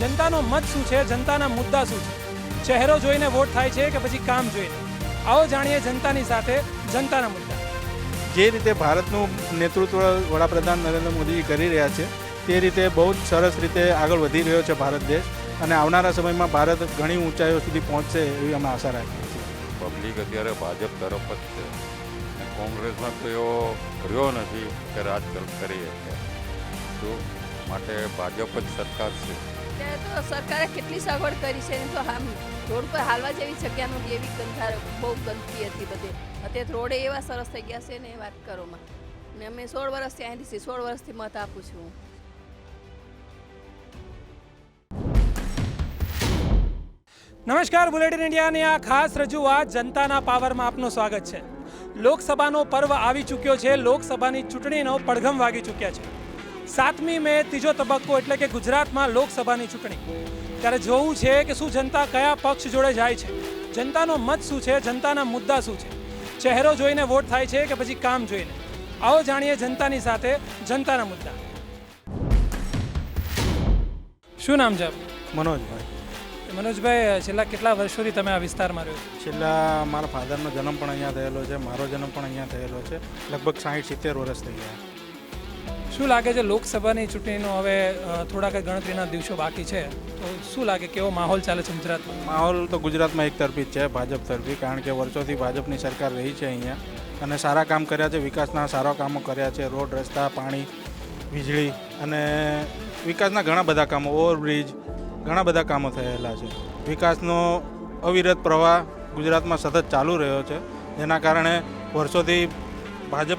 જનતાનો મત શું છે? જનતાના મુદ્દા શું છે? ચહેરો જોઈને વોટ થાય છે કે પછી કામ જોઈને? આવો જાણીએ જનતાની સાથે જનતાના મુદ્દા. જે રીતે ભારતનું નેતૃત્વ વડાપ્રધાન નરેન્દ્ર મોદી કરી રહ્યા છે તે રીતે બહુ જ સરસ રીતે આગળ વધી રહ્યો છે ભારત દેશ અને આવનારા સમયમાં ભારત ઘણી ઊંચાઈઓ સુધી પહોંચશે એવી અમે આશા રાખીએ છીએ. પબ્લિક અત્યારે ભાજપ તરફ જ છે. કોંગ્રેસમાં તો એવો રહ્યો નથી કે રાજકારણ કરી શકે. તો માટે ભાજપ જ સરકાર છે. તો સરકારે કેટલી સગવડ કરી છે એમ તો આમ રોડ પર હાલવા જેવી જગ્યા નહોતી એવી ગંધાર બહુ ગંદકી હતી બધે. અત્યારે રોડે એવા સરસ થઈ ગયા છે ને એ વાત કરોમાં ને અમે સોળ વર્ષથી અહીંથી છીએ સોળ વર્ષથી મત આપું છું હું. નમસ્કાર, બુલેટિન ઇન્ડિયાની આ ખાસ રજૂઆત જનતાના પાવરમાં આપનું સ્વાગત છે. લોકસભાનો પર્વ આવી ચૂક્યો છે, લોકસભાની ચૂંટણીનો પડઘમ વાગી ચૂક્યા છે. સાતમી મે ત્રીજો તબક્કો એટલે કે ગુજરાતમાં લોકસભાની ચૂંટણી. ત્યારે જોવું છે કે શું જનતા કયા પક્ષ જોડે જાય છે? જનતાનો મત શું છે? જનતાના મુદ્દા શું છે? ચહેરો જોઈને વોટ થાય છે કે પછી કામ જોઈને? આવો જાણીએ જનતાની સાથે જનતાના મુદ્દા. શું નામ છે? મનોજભાઈ. મનોજભાઈ છેલ્લા કેટલા વર્ષોથી તમે આ વિસ્તારમાં રહ્યો છેલ્લા મારા ફાધરનો જન્મ પણ અહીંયા થયેલો છે મારો જન્મ પણ અહીંયા થયેલો છે લગભગ સાઠ સિત્તેર વર્ષ થઈ ગયા. શું લાગે છે લોકસભાની ચૂંટણીનો હવે થોડાક જ ગણતરીના દિવસો બાકી છે? તો શું લાગે કેવો માહોલ ચાલે છે ગુજરાતમાં? માહોલ તો ગુજરાતમાં એક તરફી જ છે ભાજપ તરફી કારણ કે વર્ષોથી ભાજપની સરકાર રહી છે અહીંયા. અને સારા કામ કર્યા છે વિકાસના સારા કામો કર્યા છે રોડ રસ્તા પાણી વીજળી અને વિકાસના ઘણા બધા કામો ઓવરબ્રિજ ઘણા બધા કામો થયેલા છે. વિકાસનો અવિરત પ્રવાહ ગુજરાતમાં સતત ચાલુ રહ્યો છે. જેના કારણે વર્ષોથી ભાજપ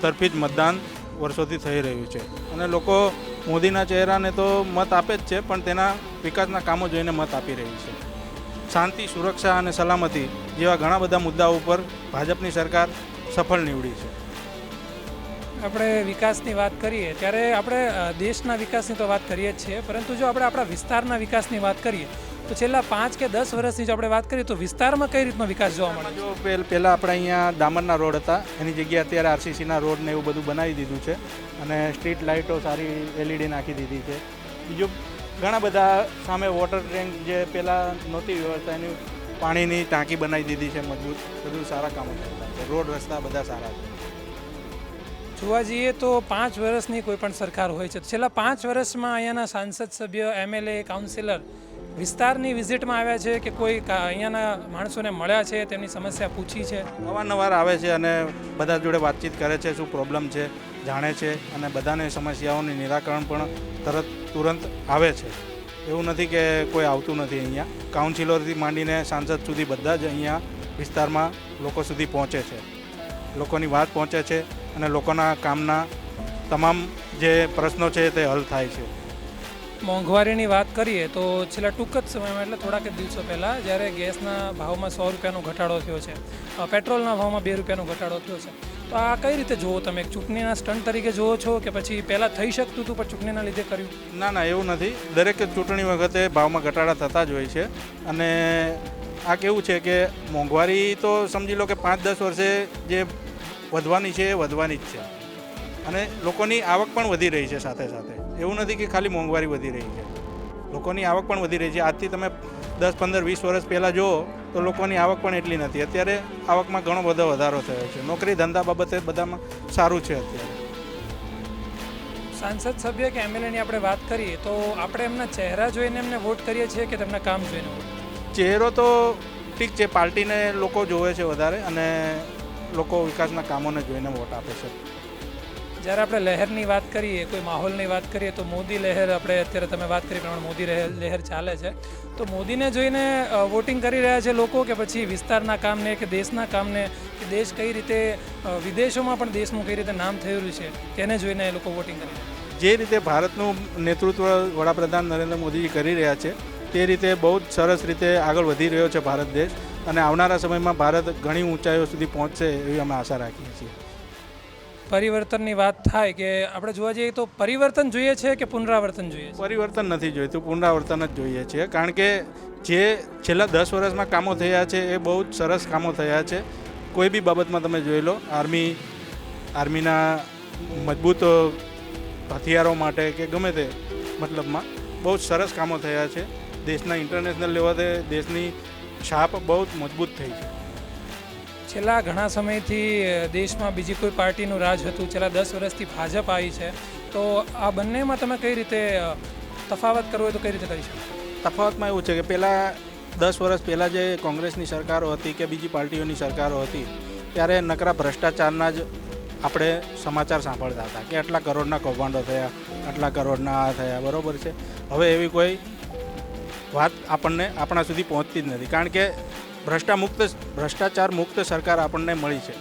તરફી જ મતદાન વર્ષોથી થઈ રહ્યું છે. અને લોકો મોદીના ચહેરાને તો મત આપે જ છે, પણ તેના વિકાસના કામો જોઈને મત આપી રહી છે. શાંતિ, સુરક્ષા અને સલામતી જેવા ઘણા બધા મુદ્દાઓ ઉપર ભાજપની સરકાર સફળ નીવડી છે. આપણે વિકાસની વાત કરીએ, ત્યારે આપણે દેશના વિકાસની તો વાત કરીએ જ છીએ, પરંતુ જો આપણે આપણા વિસ્તારના વિકાસની વાત કરીએ, તો છેલ્લા પાંચ કે દસ વર્ષની જો આપણે વાત કરીએ, તો વિસ્તારમાં કઈ રીતનો વિકાસ જોવા મળે જો પહેલ આપણે અહીંયા ડામરના રોડ હતા, એની જગ્યાએ અત્યારે આરસીસીના રોડને એવું બધું બનાવી દીધું છે, અને સ્ટ્રીટ લાઇટો સારી એલઈડી નાખી દીધી છે. બીજું, ઘણા બધા સામે વોટર ટેન્ક જે પહેલાં નહોતી વ્યવસ્થા, એની પાણીની ટાંકી બનાવી દીધી છે મજબૂત, બધું સારા કામો છે. રોડ રસ્તા બધા સારા છે. જોવા જઈએ તો પાંચ વર્ષની કોઈ પણ સરકાર હોય છે. છેલ્લા પાંચ વર્ષમાં અહીંયાના સાંસદ સભ્ય એમએલએ કાઉન્સિલર વિસ્તારની વિઝિટમાં આવ્યા છે કે કોઈ અહીંયાના માણસોને મળ્યા છે, તેમની સમસ્યા પૂછી છે? અવારનવાર આવે છે અને બધા જોડે વાતચીત કરે છે, શું પ્રોબ્લેમ છે, જાણે છે અને બધાને સમસ્યાઓનું નિરાકરણ પણ તરત તુરંત આવે છે. એવું નથી કે કોઈ આવતું નથી અહીંયા. કાઉન્સિલરથી માંડીને સાંસદ સુધી બધા જ અહીંયા વિસ્તારમાં લોકો સુધી પહોંચે છે. લોકોની વાત પહોંચે છે. અને લોકોના કામના તમામ જે પ્રશ્નો છે તે હલ થાય છે. મોંઘવારીની વાત કરીએ તો છેલ્લા ટૂંક જ સમયમાં એટલે થોડાક દિવસો પહેલાં જ્યારે ગેસના ભાવમાં સો રૂપિયાનો ઘટાડો થયો છે પેટ્રોલના ભાવમાં બે રૂપિયાનો ઘટાડો થયો છે તો આ કઈ રીતે જુઓ તમે? ચૂંટણીના સ્ટન્ટ તરીકે જુઓ છો કે પછી પહેલાં થઈ શકતું હતું પણ ચૂંટણીના લીધે કર્યું? ના ના એવું નથી. દરેક ચૂંટણી વખતે ભાવમાં ઘટાડા થતા જ હોય છે. અને આ કેવું છે કે મોંઘવારી તો સમજી લો કે પાંચ દસ વર્ષે જે વધવાની છે એ વધવાની જ છે. અને લોકોની આવક પણ વધી રહી છે સાથે સાથે. એવું નથી કે ખાલી મોંઘવારી વધી રહી છે. લોકોની આવક પણ વધી રહી છે. આજથી તમે દસ પંદર વીસ વર્ષ પહેલાં જુઓ તો લોકોની આવક પણ એટલી નથી. અત્યારે આવકમાં ઘણો બધો વધારો થયો છે. નોકરી ધંધા બાબતે બધામાં સારું છે અત્યારે. સાંસદ સભ્ય કે એમએલએની આપણે વાત કરીએ તો આપણે એમના ચહેરા જોઈને એમને વોટ કરીએ છીએ કે તેમના કામ જોઈને ચહેરો તો ઠીક છે. પાર્ટીને લોકો જોવે છે વધારે અને લોકો વિકાસના કામોને જોઈને વોટ આપે છે. જ્યારે આપણે લહેરની વાત કરીએ કોઈ માહોલની વાત કરીએ તો મોદી લહેર આપણે અત્યારે તમે વાત કરી પ્રમાણે મોદી લહેર લહેર ચાલે છે. તો મોદીને જોઈને વોટિંગ કરી રહ્યા છે લોકો કે પછી વિસ્તારના કામને કે દેશના કામને કે દેશ કઈ રીતે વિદેશોમાં પણ દેશનું કઈ રીતે નામ થયેલું છે તેને જોઈને એ લોકો વોટિંગ કરી રહ્યા છે. જે રીતે ભારતનું નેતૃત્વ વડાપ્રધાન નરેન્દ્ર મોદીજી કરી રહ્યા છે તે રીતે બહુ જ સરસ રીતે આગળ વધી રહ્યો છે ભારત દેશ. અને આવનારા સમયમાં ભારત ઘણી ઊંચાઈઓ સુધી પહોંચશે એવી અમે આશા રાખીએ છીએ. પરિવર્તનની વાત થાય કે આપણે જોવા જઈએ તો પરિવર્તન જોઈએ છે કે પુનરાવર્તન જોઈએ પરિવર્તન નથી જોઈતું પુનરાવર્તન જ જોઈએ છે. કારણ કે જે છેલ્લા દસ વર્ષમાં કામો થયા છે એ બહુ જ સરસ કામો થયા છે. કોઈ બી બાબતમાં તમે જોઈ લો આર્મી આર્મીના મજબૂત હથિયારો માટે કે ગમે તે મતલબમાં બહુ જ સરસ કામો થયા છે. દેશના ઇન્ટરનેશનલ લેવલે દેશની છાપ બહુ જ મજબૂત થઈ છે. છેલ્લા ઘણા સમયથી દેશમાં બીજી કોઈ પાર્ટીનું રાજ હતું છેલ્લા દસ વર્ષથી ભાજપ આવી છે તો આ બંનેમાં તમે કઈ રીતે તફાવત કરવો હોય તો કઈ રીતે કરી શકો? તફાવતમાં એવું છે કે પહેલાં દસ વર્ષ પહેલાં જે કોંગ્રેસની સરકારો હતી કે બીજી પાર્ટીઓની સરકારો હતી ત્યારે નકરા ભ્રષ્ટાચારના જ આપણે સમાચાર સાંભળતા હતા કે આટલા કરોડના કૌભાંડો થયા આટલા કરોડના આ થયા બરાબર છે. હવે એવી કોઈ વાત આપણને આપણા સુધી પહોંચતી જ નથી. કારણ કે ભ્રષ્ટા મુક્ત ભ્રષ્ટાચાર મુક્ત સરકાર આપણને મળી છે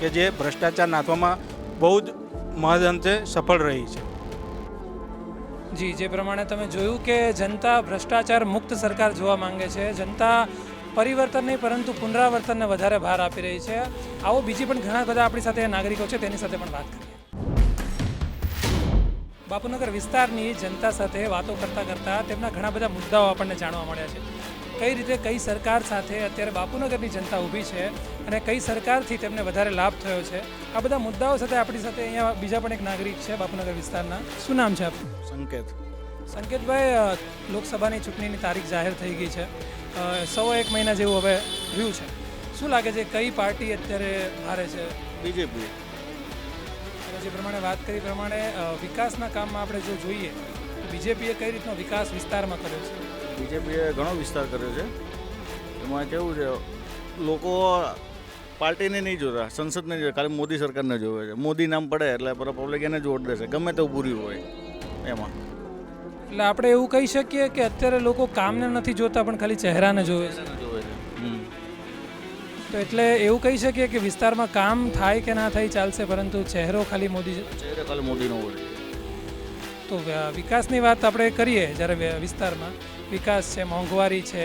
કે જે ભ્રષ્ટાચાર નાથવામાં બહુ જ મહદઅંશે સફળ રહી છે. જી, જે પ્રમાણે તમે જોયું કે જનતા ભ્રષ્ટાચાર મુક્ત સરકાર જોવા માંગે છે. જનતા પરિવર્તન નહીં, પરંતુ પુનરાવર્તનને વધારે ભાર આપી રહી છે. આવો બીજી પણ ઘણા બધા આપણી સાથે નાગરિકો છે, તેની સાથે પણ વાત કરીએ. બાપુનગર વિસ્તારની જનતા સાથે વાતો કરતાં કરતાં તેમના ઘણા બધા મુદ્દાઓ આપણને જાણવા મળ્યા છે. કઈ રીતે કઈ સરકાર સાથે અત્યારે બાપુનગરની જનતા ઊભી છે અને કઈ સરકારથી તેમને વધારે લાભ થયો છે? આ બધા મુદ્દાઓ સાથે આપણી સાથે અહીંયા બીજા પણ એક નાગરિક છે બાપુનગર વિસ્તારના. શું નામ છે આપનું? સંકેત. સંકેતભાઈ લોકસભાની ચૂંટણીની તારીખ જાહેર થઈ ગઈ છે. સવા એક મહિના જેવું હવે રહ્યું છે. શું લાગે છે કઈ પાર્ટી અત્યારે ભારે છે? બીજેપી. જે પ્રમાણે વાત કરી પ્રમાણે વિકાસના કામમાં આપણે જો જોઈએ તો બીજેપીએ કઈ રીતનો વિકાસ વિસ્તારમાં કર્યો છે? બીજેપીએ ઘણો વિસ્તાર કર્યો છે. એમાં કેવું છે લોકો પાર્ટીને નહીં જોતા સંસદને જોતા ખાલી મોદી સરકારને જોવે છે. મોદી નામ પડે એટલે પબ્લિક એને જ વોટ દેશે ગમે તેવું પૂર્યું હોય એમાં. એટલે આપણે એવું કહી શકીએ કે અત્યારે લોકો કામને નથી જોતા પણ ખાલી ચહેરાને જોવે છે. જોવે છે. તો એટલે એવું કહી શકીએ કે વિસ્તારમાં કામ થાય કે ના થાય ચાલશે પરંતુ ચહેરો ખાલી મોદી ચહેરો ખાલી મોદીનો હોય. તો વિકાસની વાત આપણે કરીએ જ્યારે વિસ્તારમાં. વિકાસ છે મોંઘવારી છે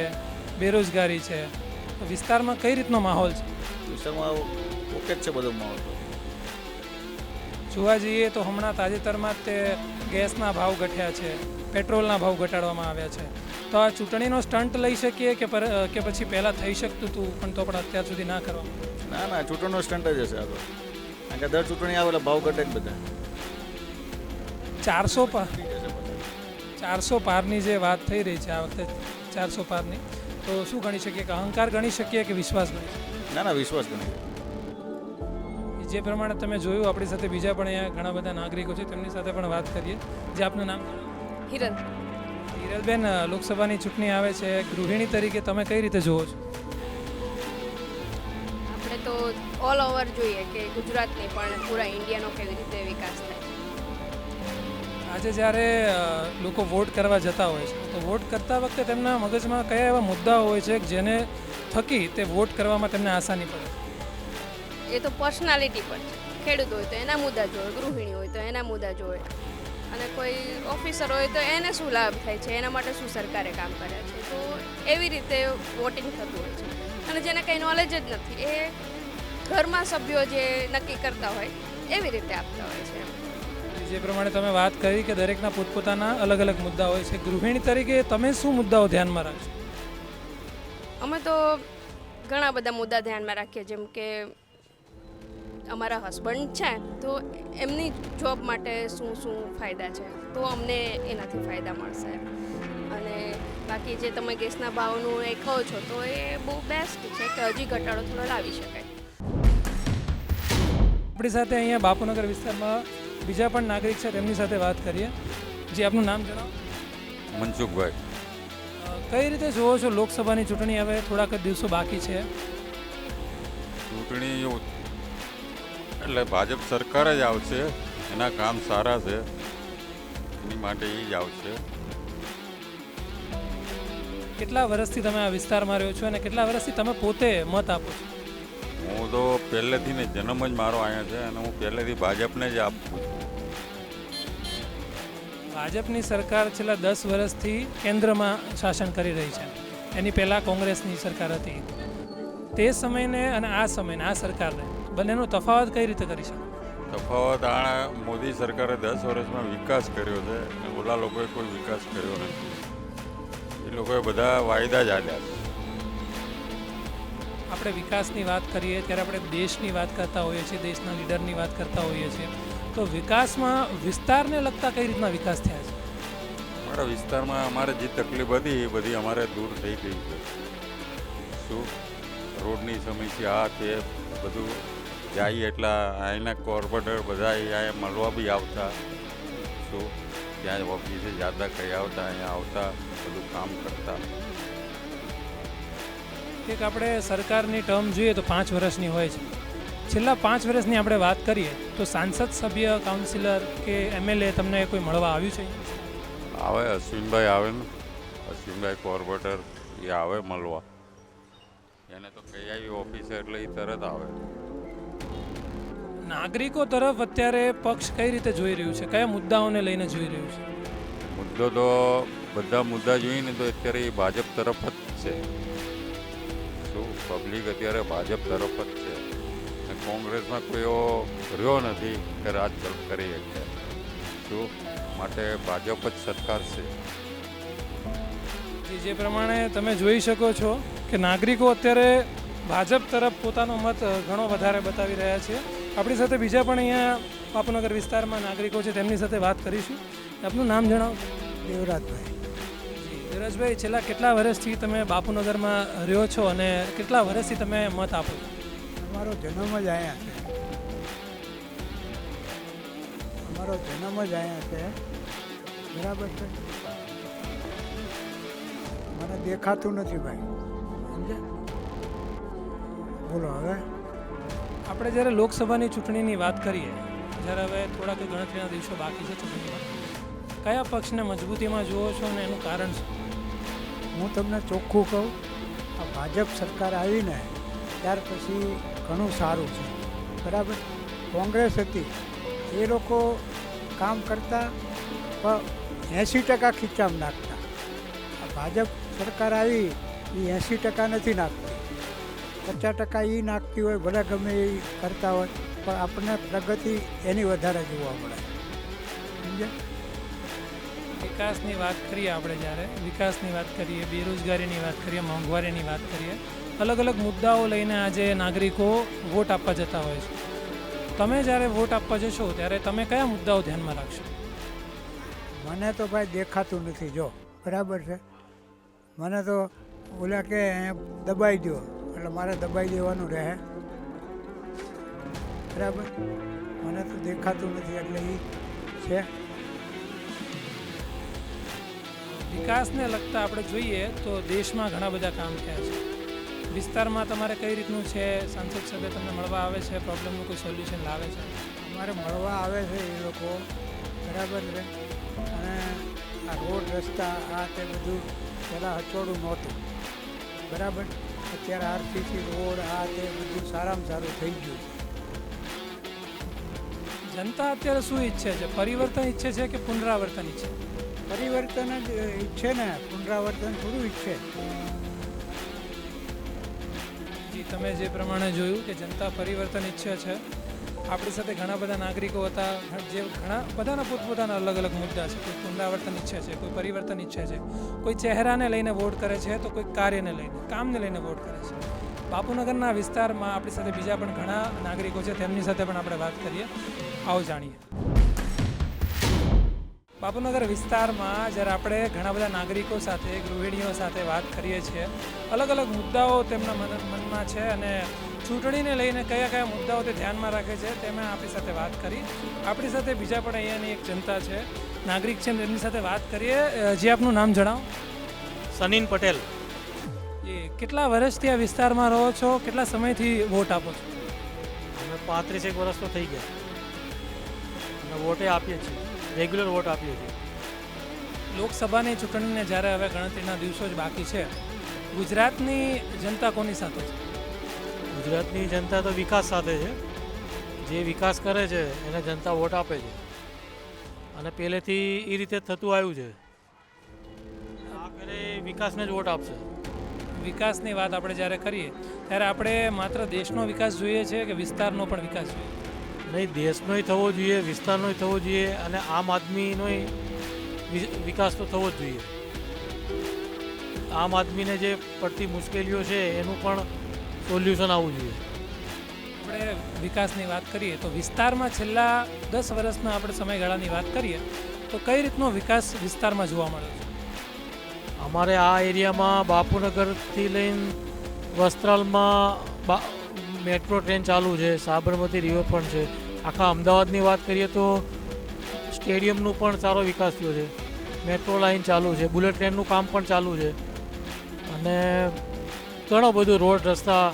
બેરોજગારી છે. તો વિસ્તારમાં કઈ રીતનો માહોલ છે? વિસ્તારમાં ઓકે છે બધો માહોલ. જોવા જઈએ તો હમણાં તાજેતરમાં જ તે ગેસના ભાવ ઘટ્યા છે પેટ્રોલના ભાવ ઘટાડવામાં આવ્યા છે. તો આ ચૂંટણીનો સ્ટન્ટ લઈ શકીએ કે પર કે પછી પહેલાં થઈ શકતું હતું પણ તો પણ અત્યાર સુધી ના કરવામાં ના ના ચૂંટણીનો સ્ટન્ટ જ હશે આ તો. કારણ કે દર ચૂંટણી આવે એટલે ભાવ ઘટે જ બધા. ચારસો પાર ચારસો પારની જે વાત થઈ રહી છે આ વખતે ચારસો પારની તો શું ગણી શકીએ? કે અહંકાર ગણી શકીએ કે વિશ્વાસ ગણી શકીએ? ના ના વિશ્વાસ ગણી જે પ્રમાણે તમે જોયું આપણી સાથે બીજા પણ અહીંયા ઘણા બધા નાગરિકો છે તેમની સાથે પણ વાત કરીએ. જે આપનું નામ? હિરલ. અ, લોકસભાની ચૂંટણી આવે છે. ગૃહિણી તરીકે તમે કઈ રીતે જુઓ છો? આપણે તો ઓલ ઓવર જોઈએ કે ગુજરાતની પણ પૂરા ઇન્ડિયાનો કેવી રીતે વિકાસ થાય આજે જ્યારે લોકો વોટ કરવા જતા હોય છે તો વોટ કરતા વખતે તેમના મગજમાં કયા એવા મુદ્દાઓ હોય છે જેને થકી તે વોટ કરવામાં તેમને આસાની પડે? એ તો પર્સનાલિટી પર છે. ખેડૂત હોય તો એના મુદ્દા જોવે ગૃહિણી હોય તો એના મુદ્દા જોવે. અને કોઈ ઓફિસર હોય તો એને શું લાભ થાય છે? એના માટે શું સરકારે કામ કરે છે? તો એવી રીતે વોટિંગ થતું હોય છે. અને જેને કંઈ નોલેજ જ નથી એ ઘરમાં સભ્યો જે નક્કી કરતા હોય એવી રીતે આપતા હોય છે. જે પ્રમાણે તમે વાત કરી કે દરેકના પોતપોતાના અલગ અલગ મુદ્દા હોય છે ગૃહિણી તરીકે તમે શું મુદ્દાઓ ધ્યાનમાં રાખશો? અમે તો ઘણા બધા મુદ્દા ધ્યાનમાં રાખીએ જેમ કે અમારા હસબન્ડ છે તો એમની જોબ માટે શું શું ફાયદા છે તો અમને એનાથી ફાયદા મળશે. અને બાકી જે તમે ગેસના ભાવનું એ કહો છો તો એ બહુ બેસ્ટ છે કે હજી ઘટાડો થોડો લાવી શકાય. આપણી સાથે અહીંયા બાપુનગર વિસ્તારમાં બીજા પણ નાગરિક છે તેમની સાથે વાત કરીએ. જે આપનું નામ જણાવો. મનસુખભાઈ. કઈ રીતે જુઓ છો લોકસભાની ચૂંટણી હવે થોડાક જ દિવસો બાકી છે? ચૂંટણી એટલે ભાજપ સરકાર જ આવશે એના કામ સારા છે. એની માટે એ જ આવશે. કેટલા વર્ષથી તમે આ વિસ્તારમાં રહ્યો છો અને કેટલા વર્ષથી તમે પોતે મત આપો છો? હું તો પહેલેથી ને જન્મ જ મારો અહીંયા છે અને હું પહેલેથી ભાજપને જ આપું છું. ભાજપની સરકાર છેલ્લા દસ વર્ષથી કેન્દ્રમાં શાસન કરી રહી છે. એની પહેલાં કોંગ્રેસની સરકાર હતી. તે સમયને અને આ સમયને આ સરકારને બંનેનો તફાવત કઈ રીતે કરી શકો? તફાવત આ મોદી સરકારે દસ વર્ષમાં વિકાસ કર્યો છે ઓલા લોકોએ કોઈ વિકાસ કર્યો નથી. એ લોકોએ બધા વાયદા જ આપ્યા છે. આપણે વિકાસની વાત કરીએ ત્યારે આપણે દેશની વાત કરતા હોઈએ છીએ દેશના લીડરની વાત કરતા હોઈએ છીએ. તો વિકાસમાં વિસ્તારને લગતા કઈ રીતના વિકાસ થયા છે? અમારા વિસ્તારમાં અમારે જે તકલીફ હતી એ બધી અમારે દૂર થઈ ગઈ છે. શું? રોડની સમસ્યા આ તે બધું જાય એટલા અહીંના કોર્પોરેટર બધા અહીંયા મળવા બી આવતા. શું ત્યાં ઓફિસે જાતા કઈ આવતા અહીંયા આવતા બધું કામ કરતા. એક આપણે સરકારની ટર્મ જોઈએ તો પાંચ વર્ષની હોય છે. છેલ્લા પાંચ વર્ષની આપણે વાત કરીએ તો સાંસદ સભ્ય કાઉન્સિલર કે એમએલએ તમને કોઈ મળવા આવ્યું છે? આવે અશ્વિનભાઈ આવે ને. અશ્વિનભાઈ કોર્પોરેટર એ આવે મળવા. એને તો કઈ આવી ઓફિસે એટલે એ તરત આવે. નાગરિકો તરફ અત્યારે પક્ષ કઈ રીતે જોઈ રહ્યું છે? કયા મુદ્દાઓને લઈને જોઈ રહ્યું છે? મુદ્દો તો બધા મુદ્દા જોઈને તો અત્યારે ભાજપ તરફ જ છે. શું પબ્લિક અત્યારે ભાજપ તરફ જ છે. કોંગ્રેસમાં કોઈ એવો રહ્યો નથી કે રાજ કરી શકે. શું માટે ભાજપ જ સરકાર છે. જે પ્રમાણે તમે જોઈ શકો છો કે નાગરિકો અત્યારે ભાજપ તરફ પોતાનો મત ઘણો વધારે બતાવી રહ્યા છે. આપણી સાથે બીજા પણ અહીંયા પાપનગર વિસ્તારમાં નાગરિકો છે તેમની સાથે વાત કરીશું. આપનું નામ જણાવો. દેવરાજભાઈ દેવરાજભાઈ છેલ્લા કેટલા વર્ષથી તમે બાપુનગરમાં રહ્યો છો અને કેટલા વર્ષથી તમે મત આપો છો? અમારો જન્મ જ અહીંયા છે. અમારો જન્મ જ અહીંયા છે. બરાબર છે? મને દેખાતું નથી ભાઈ. સમજે બોલો હવે. આપણે જ્યારે લોકસભાની ચૂંટણીની વાત કરીએ જ્યારે હવે થોડાક ગણતરીના દિવસો બાકી છે ચૂંટણીમાં કયા પક્ષને મજબૂતીમાં જુઓ છો અને એનું કારણ શું? હું તમને ચોખ્ખું કહું આ ભાજપ સરકાર આવીને ત્યાર પછી ઘણું સારું છે. બરાબર? કોંગ્રેસ હતી એ લોકો કામ કરતા એંસી ટકા ખીચામ નાખતા. આ ભાજપ સરકાર આવી એ એંસી ટકા નથી નાખતી. પચાસ ટકા એ નાખતી હોય ભલે ગમે એ કરતા હોય પણ આપણને પ્રગતિ એની વધારે જોવા મળે. સમજ્યા? વિકાસની વાત કરીએ આપણે જ્યારે વિકાસની વાત કરીએ બેરોજગારીની વાત કરીએ મોંઘવારીની વાત કરીએ અલગ અલગ મુદ્દાઓ લઈને આજે નાગરિકો વોટ આપવા જતા હોય છે. તમે જ્યારે વોટ આપવા જશો ત્યારે તમે કયા મુદ્દાઓ ધ્યાનમાં રાખશો? મને તો ભાઈ દેખાતું નથી જો. બરાબર છે? મને તો ઓલા કે દબાઈ દો એટલે મારે દબાઈ દેવાનું રહે. બરાબર? મને તો દેખાતું નથી એટલે એ છે. વિકાસને લગતા આપણે જોઈએ તો દેશમાં ઘણા બધા કામ થયા છે. વિસ્તારમાં તમારે કઈ રીતનું છે? સાંસદ સભ્ય તમને મળવા આવે છે? પ્રોબ્લેમનું કોઈ સોલ્યુશન લાવે છે? અમારે મળવા આવે છે એ લોકો. બરાબર છે? અને આ રોડ રસ્તા, આ તે બધું પહેલાં હચોડું નહોતું. બરાબર? અત્યારે આરસીસી રોડ આ તે બધું સારામાં સારું થઈ ગયું. છે જનતા અત્યારે શું ઈચ્છે છે? પરિવર્તન ઈચ્છે છે કે પુનરાવર્તન ઈચ્છે? પરિવર્તન જ ઈચ્છે ને પુનરાવર્તન થોડું ઈચ્છે. જી તમે જે પ્રમાણે જોયું કે જનતા પરિવર્તન ઈચ્છે છે આપણી સાથે ઘણા બધા નાગરિકો હતા, જે ઘણા બધાના પોતપોતાના અલગ અલગ મુદ્દા છે. કોઈ પુનરાવર્તન ઈચ્છે છે, કોઈ પરિવર્તન ઈચ્છે છે, કોઈ ચહેરાને લઈને વોટ કરે છે તો કોઈ કાર્યને લઈને, કામને લઈને વોટ કરે છે. બાપુનગરના વિસ્તારમાં આપણી સાથે બીજા પણ ઘણા નાગરિકો છે, તેમની સાથે પણ આપણે વાત કરીએ. આવો જાણીએ. બાપુનગર વિસ્તારમાં જ્યારે આપણે ઘણા બધા નાગરિકો સાથે, ગૃહિણીઓ સાથે વાત કરીએ છીએ, અલગ અલગ મુદ્દાઓ તેમના મન, મનમાં છે અને ચૂંટણીને લઈને કયા કયા મુદ્દાઓ તે ધ્યાનમાં રાખે છે તેમાં આપણી સાથે વાત કરી. આપણી સાથે બીજા પણ અહીંયાની એક જનતા છે. નાગરિક છે તેમની સાથે વાત કરીએ. જે આપનું નામ જણાવો. સનીન પટેલ. એ કેટલા વર્ષથી આ વિસ્તારમાં રહો છો? કેટલા સમયથી વોટ આપો છો? અમે પાંત્રીસેક વર્ષ તો થઈ ગયા. અને વોટે આપીએ છીએ. રેગ્યુલર વોટ આપીએ છીએ. લોકસભાની ચૂંટણીને જ્યારે હવે ગણતરીના દિવસો જ બાકી છે ગુજરાતની જનતા કોની સાથે છે? ગુજરાતની જનતા તો વિકાસ સાથે છે. જે વિકાસ કરે છે એને જનતા વોટ આપે છે. અને પહેલેથી એ રીતે થતું આવ્યું છે. આખરે વિકાસને જ વોટ આપશે. વિકાસની વાત આપણે જ્યારે કરીએ ત્યારે આપણે માત્ર દેશનો વિકાસ જોઈએ છે કે વિસ્તારનો પણ વિકાસ જોઈએ? નહીં દેશનોય થવો જોઈએ વિસ્તારનોય થવો જોઈએ અને આમ આદમીનોય વિકાસ તો થવો જ જોઈએ. આમ આદમીને જે પડતી મુશ્કેલીઓ છે એનું પણ સોલ્યુશન આવવું જોઈએ. આપણે વિકાસની વાત કરીએ તો વિસ્તારમાં છેલ્લા દસ વર્ષના આપણે સમયગાળાની વાત કરીએ તો કઈ રીતનો વિકાસ વિસ્તારમાં જોવા મળે છે? અમારે આ એરિયામાં બાપુનગરથી લઈને વસ્ત્રાલમાં બા મેટ્રો ટ્રેન ચાલુ છે સાબરમતી રિવરફ્રન્ટ છે. આખા અમદાવાદની વાત કરીએ તો સ્ટેડિયમનું પણ સારો વિકાસ થયો છે. મેટ્રો લાઇન ચાલુ છે બુલેટ ટ્રેનનું કામ પણ ચાલુ છે. અને ઘણો બધો રોડ રસ્તા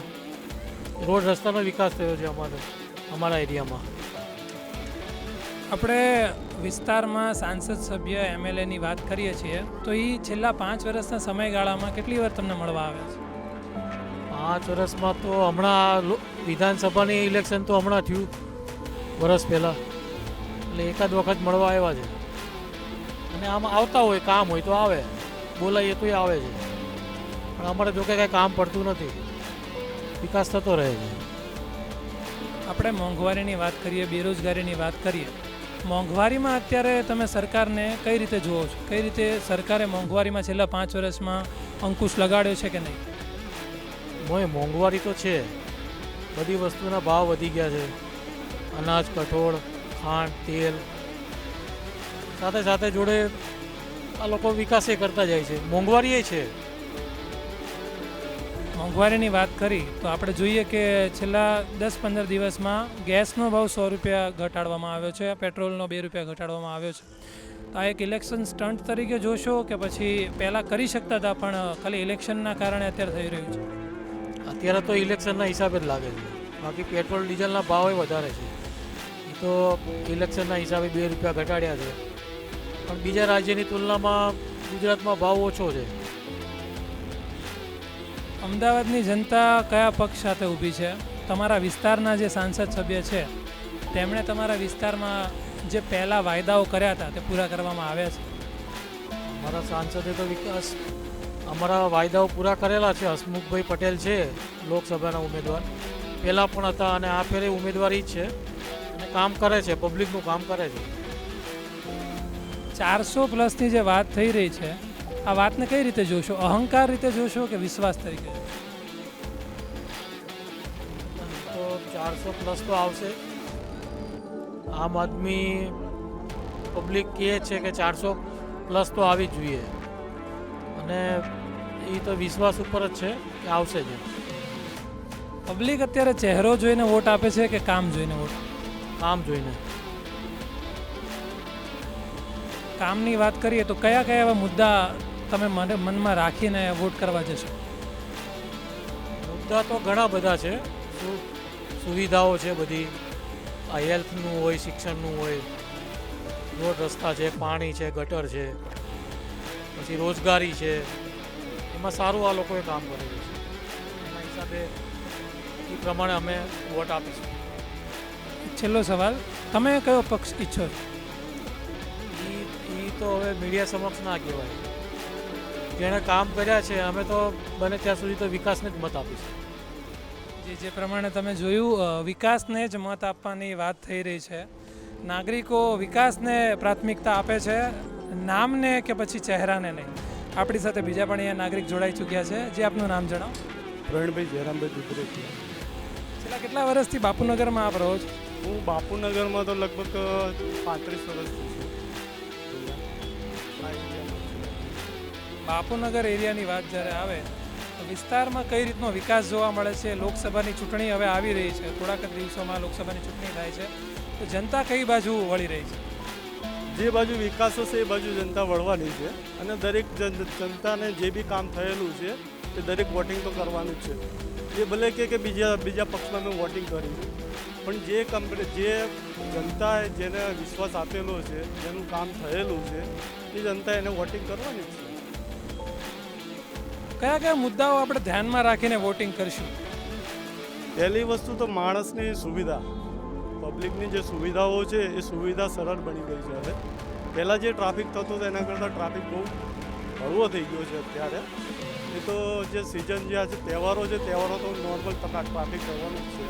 રોડ રસ્તાનો વિકાસ થયો છે અમારે અમારા એરિયામાં. આપણે વિસ્તારમાં સાંસદ સભ્ય એમએલએની વાત કરીએ છીએ તો એ છેલ્લા પાંચ વર્ષના સમયગાળામાં કેટલી વાર તમને મળવા આવે છે? પાંચ વર્ષમાં તો હમણાં વિધાનસભાની ઇલેક્શન તો હમણાં થયું વર્ષ પહેલાં. એટલે એકાદ વખત મળવા આવ્યા છે. અને આમ આવતા હોય કામ હોય તો આવે. બોલાઈએ તોય આવે છે. પણ અમારે જોકે કંઈ કાંઈ કામ પડતું નથી. વિકાસ થતો રહે છે. આપણે મોંઘવારીની વાત કરીએ બેરોજગારીની વાત કરીએ મોંઘવારીમાં અત્યારે તમે સરકારને કઈ રીતે જુઓ છો? કઈ રીતે સરકારે મોંઘવારીમાં છેલ્લા પાંચ વર્ષમાં અંકુશ લગાડ્યો છે કે નહીં? મોય મોંઘવારી તો છે. બધી વસ્તુના ભાવ વધી ગયા છે. અનાજ કઠોળ ખાંડ તેલ. સાથે સાથે જોડે આ લોકો વિકાસ એ કરતા જાય છે. મોંઘવારી એ છે. મોંઘવારીની વાત કરી, તો આપણે જોઈએ કે છેલ્લા દસ પંદર દિવસમાં ગેસનો ભાવ સો રૂપિયા ઘટાડવામાં આવ્યો છે, પેટ્રોલનો બે રૂપિયા ઘટાડવામાં આવ્યો છે. તો આ એક ઇલેક્શન સ્ટન્ટ તરીકે જોશો કે પછી પહેલાં કરી શકતા હતા, પણ ખાલી ઇલેક્શનના કારણે અત્યારે થઈ રહ્યું છે? અત્યારે તો ઇલેક્શનના હિસાબે જ લાગે છે. બાકી પેટ્રોલ, ડીઝલના ભાવ વધારે છે. એ તો ઇલેક્શનના હિસાબે બે રૂપિયા ઘટાડ્યા છે. પણ બીજા રાજ્યની તુલનામાં ગુજરાતમાં ભાવ ઓછો છે. અમદાવાદની જનતા કયા પક્ષ સાથે ઊભી છે? તમારા વિસ્તારના જે સાંસદ સભ્ય છે તેમણે તમારા વિસ્તારમાં જે પહેલાં વાયદાઓ કર્યા હતા તે પૂરા કરવામાં આવ્યા છે? અમારા સાંસદે તો વિકાસ અમારા વાયદાઓ પૂરા કરેલા છે. હસમુખભાઈ પટેલ છે લોકસભાના ઉમેદવાર. પહેલાં પણ હતા અને આ ફેરે ઉમેદવારી જ છે. અને કામ કરે છે પબ્લિકનું કામ કરે છે. ચારસો પ્લસની જે વાત થઈ રહી છે આ વાતને કઈ રીતે જોશો? અહંકાર રીતે જોશો કે વિશ્વાસ તરીકે? તો ચારસો પ્લસ તો આવશે. આમ આદમી પબ્લિક કહે છે કે ચારસો પ્લસ તો આવી જ જોઈએ. અને એ તો વિશ્વાસ ઉપર જ છે કે આવશે જ. પબ્લિક અત્યારે ચહેરો જોઈને વોટ આપે છે કે કામ જોઈને વોટ? કામ જોઈને. કામની વાત કરીએ તો કયા કયા એવા મુદ્દા તમે મને મનમાં રાખીને વોટ કરવા જશો? મુદ્દા તો ઘણા બધા છે. સુવિધાઓ છે બધી. આ હેલ્થનું હોય શિક્ષણનું હોય. રોડ રસ્તા છે પાણી છે ગટર છે. પછી રોજગારી છે. એમાં સારું આ લોકોએ કામ કરેલું છે. એના હિસાબે એ પ્રમાણે અમે વોટ આપીશું. છેલ્લો સવાલ. તમે કયો પક્ષ ઈચ્છો છો? એ તો હવે મીડિયા સમક્ષ ના કહેવાય. જેણે કામ કર્યા છે અમે તો બને ત્યાં સુધી તો વિકાસને જ મત આપીશું. જે જે પ્રમાણે તમે જોયું વિકાસને જ મત આપવાની વાત થઈ રહી છે. નાગરિકો વિકાસને પ્રાથમિકતા આપે છે નામને કે પછી ચહેરાને નહીં. આપણી સાથે બીજા પણ અહીંયા નાગરિક જોડાઈ ચૂક્યા છે. જે આપનું નામ જણાવો. પ્રવીણભાઈ જયરામભાઈ દુધરેજી છેલ્લા કેટલા વર્ષથી બાપુનગરમાં આપ રહો છો? હું બાપુનગરમાં તો લગભગ પાંત્રીસ વર્ષથી બાપુનગર એરિયાની વાત જ્યારે આવે, તો વિસ્તારમાં કઈ રીતનો વિકાસ જોવા મળે છે? લોકસભાની ચૂંટણી હવે આવી રહી છે. થોડાક દિવસોમાં લોકસભાની ચૂંટણી થાય છે. તો જનતા કઈ બાજુ વળી રહી છે? જે બાજુ વિકાસ હશે એ બાજુ જનતા વળવાની છે અને દરેક જનતાને જે બી કામ થયેલું છે, એ દરેક વોટિંગ તો કરવાનું જ છે. એ ભલે કે કે બીજા બીજા પક્ષમાં મેં વોટિંગ કર્યું પણ જે કંપની, જે જનતાએ જેને વિશ્વાસ આપેલો છે, જેનું કામ થયેલું છે, એ જનતા એને વોટિંગ કરવાની છે. કયા કયા મુદ્દાઓ આપણે ધ્યાનમાં રાખીને વોટિંગ કરશું? પહેલી વસ્તુ તો માણસની સુવિધા. પબ્લિકની જે સુવિધાઓ છે એ સુવિધા સરળ બની ગઈ છે હવે. પહેલાં જે ટ્રાફિક થતો હતો એના કરતાં ટ્રાફિક બહુ હળવો થઈ ગયો છે અત્યારે. એ તો જે સિઝન જે છે તહેવારો છે તહેવારો તો નોર્મલ ટ્રાફિક રહેવાનું છે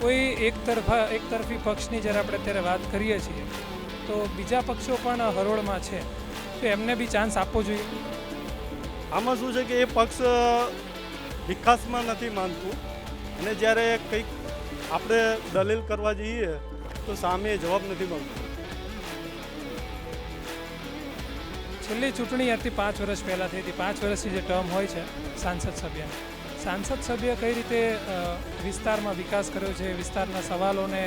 કોઈ એક તરફા એક તરફી પક્ષની જ્યારે આપણે અત્યારે વાત કરીએ છીએ તો બીજા પક્ષો પણ હરોળમાં છે. તો એમને બી ચાન્સ આપવો જોઈએ. આમાં શું છે કે એ પક્ષ વિકાસમાં નથી માનતું. અને જ્યારે કંઈક આપણે દલીલ કરવા જઈએ તો સામે જવાબ નથી મળતો. છેલ્લી ચૂંટણી હતી પાંચ વર્ષ પહેલાં થઈ હતી. પાંચ વર્ષની જે ટર્મ હોય છે સાંસદ સભ્યની. સાંસદ સભ્ય કઈ રીતે વિસ્તારમાં વિકાસ કર્યો છે વિસ્તારના સવાલોને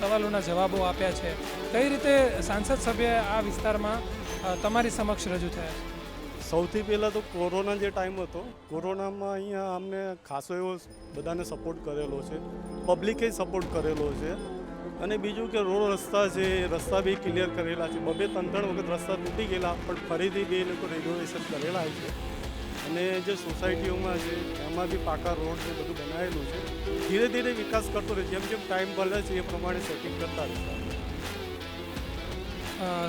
સવાલોના જવાબો આપ્યા છે? કઈ રીતે સાંસદ સભ્ય આ વિસ્તારમાં તમારી સમક્ષ રજૂ થયા. સૌથી પહેલાં તો કોરોના જે ટાઈમ હતો કોરોનામાં અહીંયા અમને ખાસો એવો બધાને સપોર્ટ કરેલો છે પબ્લિકે સપોર્ટ કરેલો છે. અને બીજું કે રોડ રસ્તા છે રસ્તા બી ક્લિયર કરેલા છે. બબે ત્રણ ત્રણ વખત રસ્તા તૂટી ગયેલા પણ ફરીથી બે લોકો રિનોવેશન કરેલા છે. અને જે સોસાયટીઓમાં છે એમાં બી પાકા રોડ છે બધું બનાવેલું છે. ધીરે ધીરે વિકાસ કરતો રહે જેમ જેમ ટાઈમ મળે છે એ પ્રમાણે સેટિંગ કરતા રહેશે. અ,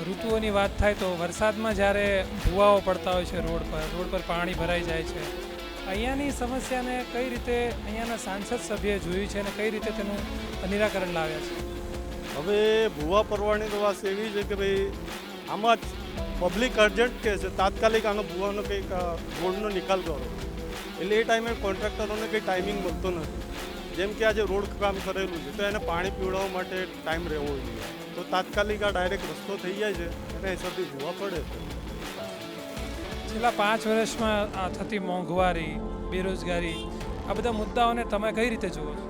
ઋતુઓની વાત થાય તો વરસાદમાં જ્યારે ભૂવાઓ પડતા હોય છે રોડ પર રોડ પર પાણી ભરાઈ જાય છે. અહીંયાની સમસ્યાને કઈ રીતે અહીંયાના સાંસદ સભ્યએ જોયું છે અને કઈ રીતે તેનું નિરાકરણ લાવ્યા છે? હવે ભૂવા પરવાની તો વાત એવી છે કે ભાઈ, આમાં પબ્લિક અર્જન્ટ કહે છે, તાત્કાલિક આનો ભૂવાનો કંઈક રોડનો નિકાલ કરો. એટલે એ ટાઈમે કોન્ટ્રાક્ટરોને કંઈ ટાઈમિંગ મળતો નથી. જેમ કે આજે રોડ કામ કરેલું છે, તો એને પાણી પીવડાવવા માટે ટાઈમ રહેવો જોઈએ. તો તાત્કાલિક આ ડાયરેક્ટ રસ્તો થઈ જાય છે એના હિસાબથી જોવા પડે છે. છેલ્લા પાંચ વર્ષમાં આ થતી મોંઘવારી બેરોજગારી આ બધા મુદ્દાઓને તમે કઈ રીતે જુઓ છો?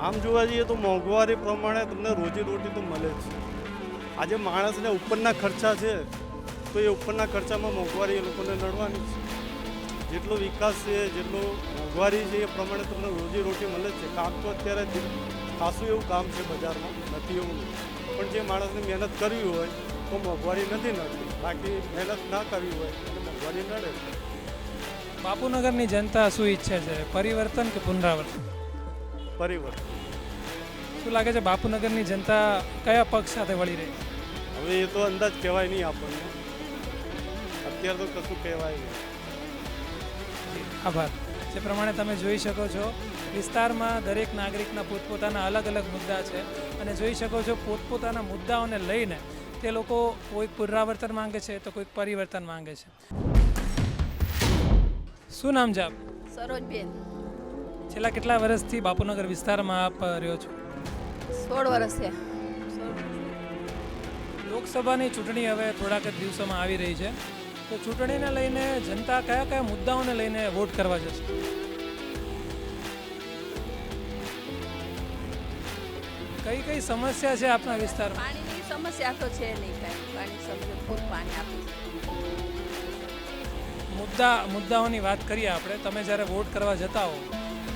આમ જોવા જઈએ તો મોંઘવારી પ્રમાણે તમને રોજીરોટી તો મળે જ છે. આજે માણસને ઉપરના ખર્ચા છે તો એ ઉપરના ખર્ચામાં મોંઘવારી એ લોકોને નડવાની છે. જેટલો વિકાસ છે જેટલો મોંઘવારી છે એ પ્રમાણે તમને રોજીરોટી મળે જ છે. કામ તો અત્યારે ખાસું એવું કામ છે બજારમાં નથી એવું. પણ જે માણસને મહેનત કરવી હોય તો મોંઘવારી નથી નડતી. બાકી મહેનત ના કરવી હોય તો મોંઘવારી નડે. બાપુનગરની જનતા શું ઈચ્છે છે? પરિવર્તન કે પુનરાવર્તન? પરિવર્તન. શું લાગે છે બાપુનગરની જનતા કયા પક્ષ સાથે વળી રહી? હવે એ તો અંદાજ કહેવાય નહીં આપણને. અત્યારે તો કશું કહેવાય નહીં. આભાર. જે પ્રમાણે તમે જોઈ શકો છો વિસ્તારમાં દરેક નાગરિકના પોતપોતાના અલગ અલગ મુદ્દા છે. અને જોઈ શકો છો પોતપોતાના મુદ્દાઓને લઈને તે લોકો કોઈક પુનરાવર્તન માંગે છે તો કોઈક પરિવર્તન માંગે છે. શું નામ છે આપ? સરોજબેન. છેલ્લા કેટલા વર્ષથી બાપુનગર વિસ્તારમાં આપ રહ્યો છો? સોળ વર્ષ છે લોકસભાની ચૂંટણી હવે થોડાક જ દિવસોમાં આવી રહી છે. તો ચૂંટણીને લઈને જનતા કયા કયા મુદ્દાઓને લઈને વોટ કરવા જશે? કઈ કઈ સમસ્યા છે આપના વિસ્તારમાં? પાણીની સમસ્યા તો છે નહીં કાંઈ. પાણી સમજો ખૂબ પાણી આપી મુદ્દા મુદ્દાઓની વાત કરીએ આપણે. તમે જ્યારે વોટ કરવા જતા હો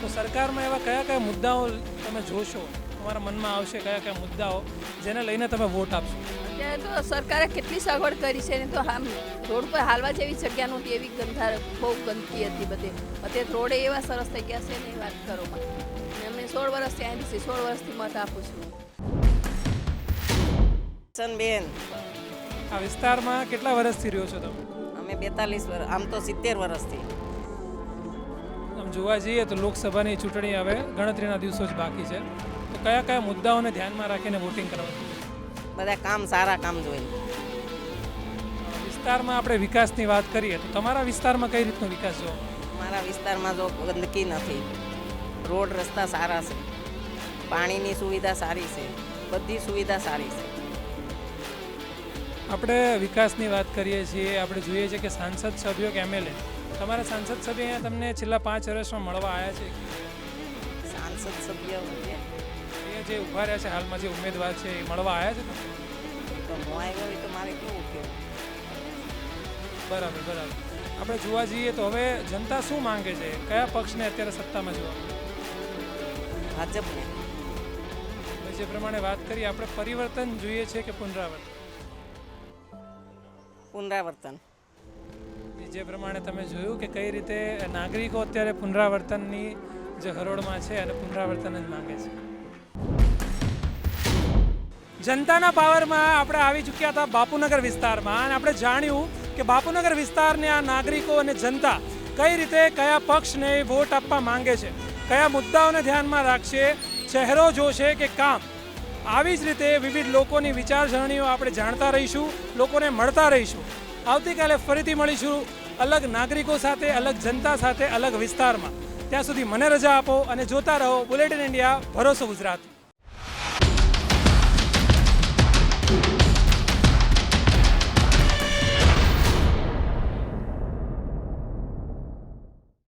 તો સરકારમાં એવા કયા કયા મુદ્દાઓ તમે જોશો? તમારા મનમાં આવશે કયા કયા મુદ્દાઓ જેને લઈને તમે વોટ આપશો? અત્યારે તો સરકારે કેટલી સગવડ કરી છે ને તો આમ રોડ પર હાલવા જેવી જગ્યા નહોતી એવી ગંધાર બહુ ગંદકી હતી બધે. અત્યારે રોડે એવા સરસ થઈ ગયા છે ને વાત કરો સોળ વર્ષથી અહીં છીએ સોળ વર્ષથી મત આપું છું. બેન આ વિસ્તારમાં કેટલા વર્ષથી રહ્યો છો તમે? અમે બેતાલીસ વર્ષ આમ તો સિત્તેર વર્ષથી. આમ જોવા જઈએ તો લોકસભાની ચૂંટણી હવે ગણતરીના દિવસો જ બાકી છે. તો કયા કયા મુદ્દાઓને ધ્યાનમાં રાખીને વોટિંગ કરવાનું? બધા કામ સારા કામ જોઈએ વિસ્તારમાં આપણે વિકાસની વાત કરીએ તો તમારા વિસ્તારમાં કઈ રીતનો વિકાસ જોવા મારા વિસ્તારમાં જો ગંદકી નથી. રોડ રસ્તા સારા છે. પાણીની સુવિધા સારી છે. બધી સુવિધા સારી છે. આપણે વિકાસની વાત કરીએ છીએ. આપણે જોઈએ છીએ કે સાંસદ સભ્યો કે એમએલએ તમારા સાંસદ સભ્ય અહીંયા તમને છેલ્લા પાંચ વર્ષમાં મળવા આવ્યા છે? સાંસદ સભ્ય અહીંયા જે ઊભા રહ્યા છે હાલમાં જે ઉમેદવાર છે એ મળવા આવ્યા છે તો હું આવ્યો હોય તો મારે કેવું કે બરાબર બરાબર. આપણે જોવા જઈએ તો હવે જનતા શું માંગે છે? કયા પક્ષને અત્યારે સત્તામાં જોવા? મળે? ભાજપને. જે પ્રમાણે વાત કરીએ આપણે પરિવર્તન જોઈએ છે કે પુનરાવર્તન? પુનરાવર્તન. જે પ્રમાણે તમે જોયું કે કઈ રીતે નાગરિકો અત્યારે પુનરાવર્તનની જે હરોળમાં છે અને પુનરાવર્તન જ માંગે છે. જનતાના પાવરમાં આપણે આવી ચૂક્યા હતા બાપુનગર વિસ્તારમાં અને આપણે જાણ્યું કે બાપુનગર વિસ્તારને આ નાગરિકો અને જનતા કઈ રીતે કયા પક્ષને વોટ આપવા માંગે છે. કયા મુદ્દાઓને ધ્યાનમાં રાખશે, ચહેરો જોશે કે કામ? આવી જ રીતે વિવિધ લોકોની વિચારસરણીઓ આપણે જાણતા રહીશું, લોકોને મળતા રહીશું. આવતીકાલે ફરીથી મળીશું અલગ નાગરિકો સાથે, અલગ જનતા સાથે, અલગ વિસ્તારમાં. ત્યાં સુધી મને રજા આપો અને જોતા રહો બુલેટિન ઇન્ડિયા, ભરોસો ગુજરાત.